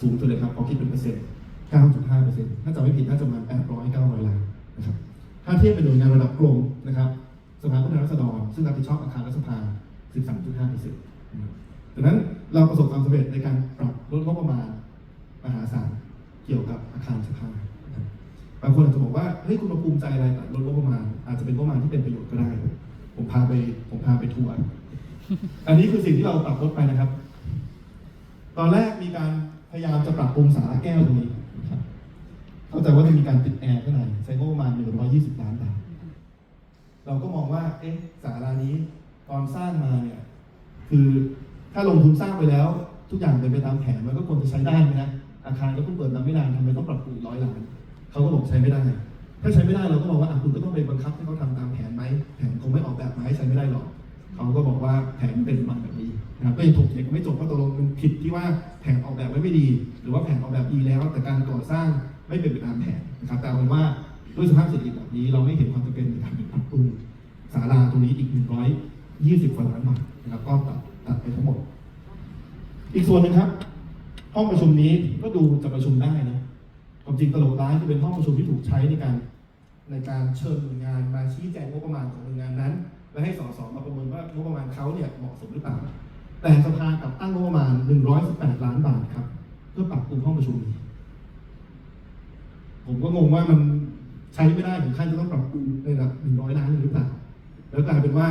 สูงสุดเลยครับพอคิดเป็นเปอร์เซ็นต์ 9.5เปอร์เซ็นต์ถ้าจำไม่ผิดน่าจะประมาณ800 900ล้านนะครับ ถ้าเทียบเป็นหน่วยงานระดับกรมนะครับสภาผู้แทนราษฎรซึ่งรับผิดชอบอาคารรัฐสภา 13.5เปอร์เซ็นต์ดังนั้นเราประสบความสำเร็จในการปรับลดงบประมาณมหาศาลเกี่ยวกับอาคารสภาบางคนอาจจะบอกว่าเฮ้ยคุณมาภูมิใจอะไรกับลดงบประมาณ อาจจะเป็นงบประมาณที่เป็นประโยชน์ก็ได้ ผมพาไปผมพาไปทัวร์อันนี้คือสิ่งที่เราปรับลดไปนะครับ ตอนแรกมีการ พยายามจะปรับปรุงสาระแก้วตรงนี้ครับเข้าใจว่าจะมีการติดแอร์ข้างในใช้งบประมาณ 120 ล้านบาทเราก็มองว่า เอ๊ะสารานี้ตอนสร้างมาเนี่ย คือถ้าลงทุนสร้างไปแล้ว ทุกอย่างเป็นไปตามแผนมันก็ควรจะใช้ได้ไหมนะอาคารก็เพิ่งเปิดมาไม่นานทำไมต้องปรับปรุงร้อยล้านเขาก็บอกใช้ไม่ได้ ถ้าใช้ไม่ได้เราก็บอกว่าคุณก็ต้องไปบังคับให้เขาทำตามแผนไหมแผนคงไม่ออกแบบมาให้ใช้ไม่ได้หรอกเขาก็บอกว่าแผนเป็นมาแบบนี้ นะครับก็ยังถกเถียงกันไม่จบว่าตกลงมันผิดที่ว่าแผนออกแบบไว้ไม่ดี หรือว่าแผนออกแบบดีแล้ว แต่การก่อสร้างไม่เป็นไปตามแผนนะครับแต่เอาเป็นว่าด้วยสภาพเศรษฐกิจแบบนี้เราไม่เห็นความจำเป็นในการปรับปรุงศาลาตรงนี้อีก 120กว่าล้านบาทนะครับก็ตัดตัดไปทั้งหมด อีกส่วนหนึ่งครับห้องประชุมนี้ก็ดูจะประชุมได้นะความจริงตลกร้ายที่เป็นห้องประชุมที่ถูกใช้ในการในการเชิญหน่วยงานมาชี้แจงงบประมาณของหน่วยงานนั้น และให้สสมาประเมินว่างบประมาณเขาเนี่ยเหมาะสมหรือเปล่า แต่สภากับตั้งงบประมาณ 118 ล้านบาทครับ เพื่อปรับปรุงห้องประชุมนี้ ผมก็งงว่ามันใช้ไม่ได้ถึงขั้นจะต้องปรับปรุงในระดับ 100 ล้านหรือเปล่า แล้วกลายเป็นว่า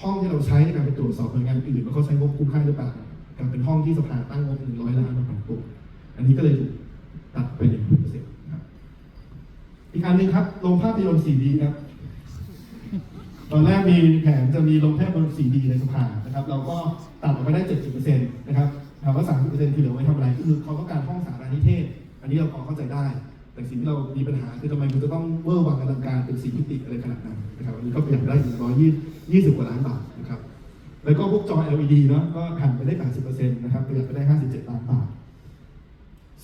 ห้องที่เราใช้ในการไปตรวจสอบหน่วยงานอื่นว่าเขาใช้งบคุ้มค่าหรือเปล่ากลายเป็นห้องที่สภาตั้งงบ 100 ล้านมาปรับปรุงอันนี้ก็เลยถูกตัดไป1%ครับอีกอันหนึ่งครับโรงภาพยนตร์ 4D ครับ ตอนแรกมีแผนจะมีโรงภาพยนตร์ 4D ในสภานะครับ เราก็ตัดออกไปได้ 70%นะครับถามว่า 30%คือเหลือไว้ทำอะไรก็คือเขาต้องการห้องสารานิเทศ อันนี้เราพอเข้าใจได้ แต่สิ่งที่เรามีปัญหาคือทำไมคุณจะต้องเวอร์วังอลังการเป็นสีมิติอะไรขนาดนั้นนะครับอันนี้ก็ประหยัดได้ถึง120 กว่าล้านบาทนะครับ แล้วก็พวกจอ LED เนาะก็หันไปได้ 80%นะครับประหยัดไปได้ 57 ล้านบาท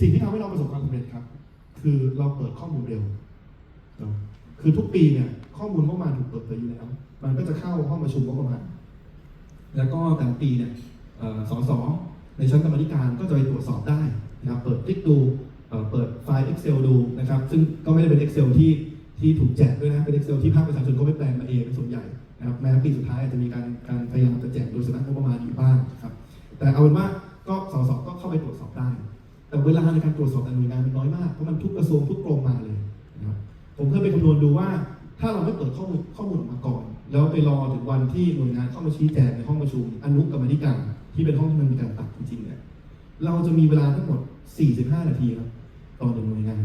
สิ่งที่ทำให้เราประสบความสำเร็จครับ คือเราเปิดข้อมูลเร็ว คือทุกปีเนี่ย ข้อมูลงบประมาณถูกเปิดเผยอยู่แล้ว มันก็จะเข้าห้องประชุมงบประมาณ แล้วก็แต่ละปีเนี่ยเอ่อสสในชั้นกรรมธิการก็จะไปตรวจสอบได้นะครับ เปิดคลิกดูเอ่อเปิดไฟล์ Excel ดูนะครับ ซึ่งก็ไม่ได้เป็น Excel ที่ที่ถูกแจกด้วยนะ เป็น Excel ที่ภาคประชาชนก็ไม่แปลงมาเองเป็นส่วนใหญ่นะครับ แม้ปีสุดท้ายอาจจะมีการการพยายามจะแจกโดยสำนักงบประมาณอยู่บ้างนะครับ แต่เอาเป็นว่าก็สสก็เข้าไปตรวจสอบได้ แต่เวลาในการตรวจสอบแต่หน่วยงานมันน้อยมาก เพราะมันทุกกระทรวงทุกกรมมาเลยนะครับ ผมเคยไปคำนวณดูว่า ถ้าเราไม่เปิดข้อมูลข้อมูลมาก่อน แล้วไปรอถึงวันที่หน่วยงานเข้ามาชี้แจงในห้องประชุม อนุกรรมธิการที่เป็นห้องที่มันมีการตัดจริงๆเนี่ยเราจะมีเวลาทั้งหมด 45 นาทีครับต่อหนึ่งหน่วยงาน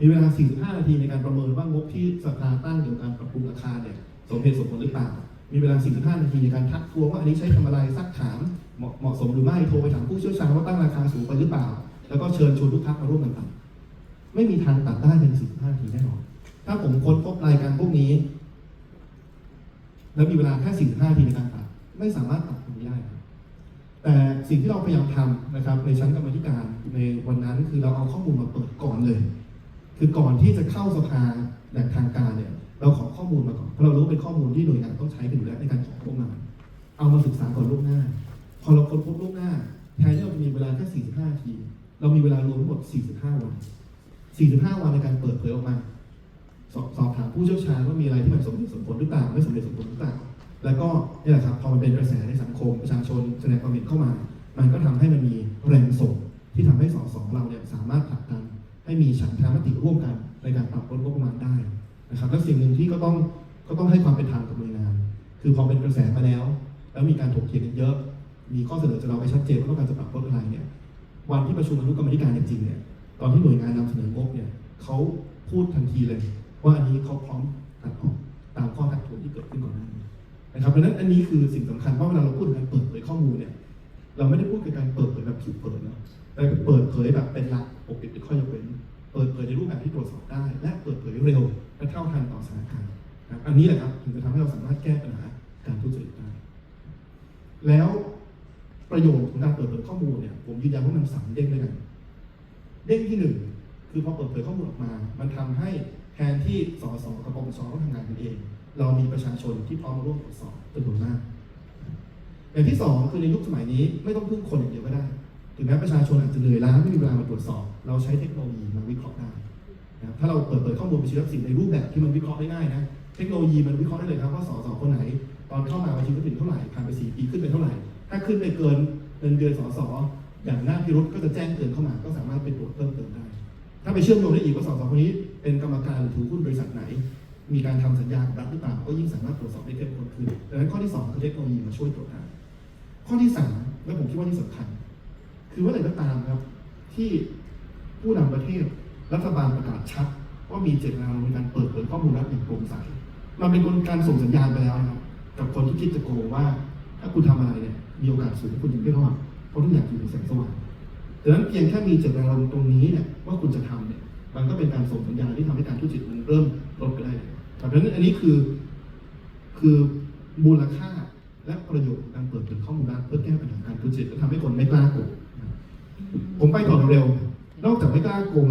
มีเวลา 45 นาทีในการประเมินว่างบที่สภาตั้งเกี่ยวกับการปรับปรุงอาคารเนี่ยสมเหตุสมผลหรือเปล่า มีเวลา 45 นาทีในการทักท้วงว่าอันนี้ใช้ทำอะไรซักถามเหมาะเหมาะสมหรือไม่ โทรไปถามผู้เชี่ยวชาญว่าตั้งราคาสูงไปหรือเปล่า แล้วก็เชิญชวนทุกพักมาร่วมกันตัด ไม่มีทางตัดได้ใน 45 นาทีแน่นอน ถ้าผมค้นพบรายการพวกนี้ แล้วมีเวลาแค่45นาทีในการตัดไม่สามารถตัดตรงนี้ได้ครับแต่สิ่งที่เราพยายามทำนะครับ ในชั้นกรรมธิการในวันนั้นคือเราเอาข้อมูลมาเปิดก่อนเลย คือก่อนที่จะเข้าสภาแบบทางการเนี่ย เราขอข้อมูลมาก่อนเพราะเรารู้เป็นข้อมูลที่หน่วยงานต้องใช้กันอยู่แล้วในการของงบประมาเอามาศึกษาก่อนล่วงหน้า พอเราค้นพบล่วงหน้าแทนที่เราจะมีเวลาแค่45นาที เรามีเวลารวมทั้งหมด45 วัน 45 วันในการเปิดเผยออกมา สอบสอบถามผู้เชี่ยวชาญว่ามีอะไรที่มันสมเหตุสมผลหรือเปล่าไม่สมเหตุสมผลหรือเปล่าแล้วก็นี่แหละครับพอมันเป็นกระแสในสังคมประชาชนแสดงความเห็นเข้ามา มันก็ทำให้มันมีแรงส่งที่ทำให้สสเราเนี่ยสามารถผลักดันให้มีฉันทามติร่วมกันในการปรับลดงบประมาณได้นะครับและสิ่งหนึ่งที่ก็ต้องก็ต้องให้ความเป็นธรรมกับหน่วยงาน คือพอเป็นกระแสมาแล้ว แล้วมีการถกเถียงกันเยอะ มีข้อเสนอจากเราไปชัดเจนว่าต้องการจะปรับลดอะไรเนี่ยวันที่ประชุมอนุกรรมธิการจริงๆเนี่ยตอนที่หน่วยงานนำเสนองบเนี่ยเขาพูดทันทีเลย ว่าอันนี้เขาพร้อมตัดออกตามข้อทักทวงที่เกิดขึ้นก่อนหน้านี้นะครับดังนั้นอันนี้คือสิ่งสำคัญเพราะเวลาเราพูดการเปิดเผยข้อมูลเนี่ยเราไม่ได้พูดการเปิดเผยแบบผิวเปิดนะแต่เปิดเผยแบบเป็นหลักปกปิดเป็นข้อยกเว้นเปิดเผยในรูปแบบที่ตรวจสอบได้ และเปิดเผยเร็วและเท่าทันต่อสถานการณ์นะครับอันนี้แหละครับถึงจะทำให้เราสามารถแก้ปัญหาการทุจริตได้แล้วประโยชน์ของการเปิดเผยข้อมูลเนี่ยผมยืนยันว่ามันสามเด้งด้วยกัน เด้งที่หนึ่งคือพอเปิดเผยข้อมูลออกมา มันทำให้ แทนที่สสกับปปชต้องทำงานกันเอง เรามีประชาชนที่พร้อมมาร่วมตรวจสอบจำนวนมากอย่างที่สองคือในยุคสมัยนี้ไม่ต้องพึ่งคนอย่างเดียวก็ได้ถึงแม้ประชาชนอาจจะเหนื่อยล้าไม่มีเวลามาตรวจสอบ เราใช้เทคโนโลยีมาวิเคราะห์ได้นะถ้าเราเปิดเผยข้อมูลบัญชีทรัพย์สินในรูปแบบที่มันวิเคราะห์ได้ง่ายนะเทคโนโลยีมันวิเคราะห์ได้เลยครับว่าสสคนไหน ตอนเข้ามาบัญชีทรัพย์สินเท่าไหร่ผ่านไปสี่ปีขึ้นไปเท่าไหร่ ถ้าขึ้นไปเกินเงินเดือนสสอย่างหน้าพิรุษก็จะแจ้งเตือนเข้ามาก็สามารถไปตรวจเพิ่มเติมได้ ถ้าไปเชื่อมโยงได้อีกว่าสองสองคนนี้ เป็นกรรมการหรือถือหุ้นบริษัทไหน มีการทำสัญญากับรัฐหรือเปล่าก็ยิ่งสามารถตรวจสอบได้เข้มข้นขึ้นดังนั้นข้อที่สองคือเทคโนโลยีมาช่วยตรวจได้ข้อที่สามและผมคิดว่านี่สำคัญ คือว่าอะไรก็ตามครับ ที่ผู้นำประเทศรัฐบาลประกาศชัด ว่ามีเจตนาในการเปิดเผยข้อมูลรัฐอย่างโปร่งใสมันเป็นการส่งสัญญาณไปแล้วนะครับกับคนที่คิดจะโกงว่า ถ้าคุณทำอะไรเนี่ยมีโอกาสสูงที่คุณจะไม่รอดเพราะทุกอย่างอยู่ในแสงสว่าง ดังนั้นเพียงแค่มีเจตนารมณ์ตรงนี้เนี่ยว่าคุณจะทำเนี่ยมันก็เป็นการส่งสัญญาณที่ทำให้การทุจริตมันเริ่มลดไปได้เลยครับดังนั้นอันนี้คือคือมูลค่าและประโยชน์ของการเปิดเผยข้อมูลรัฐเพื่อแก้ปัญหาการทุจริตและทำให้คนไม่กล้าโกงผมไปต่อเร็ว นอกจากไม่กล้าโกง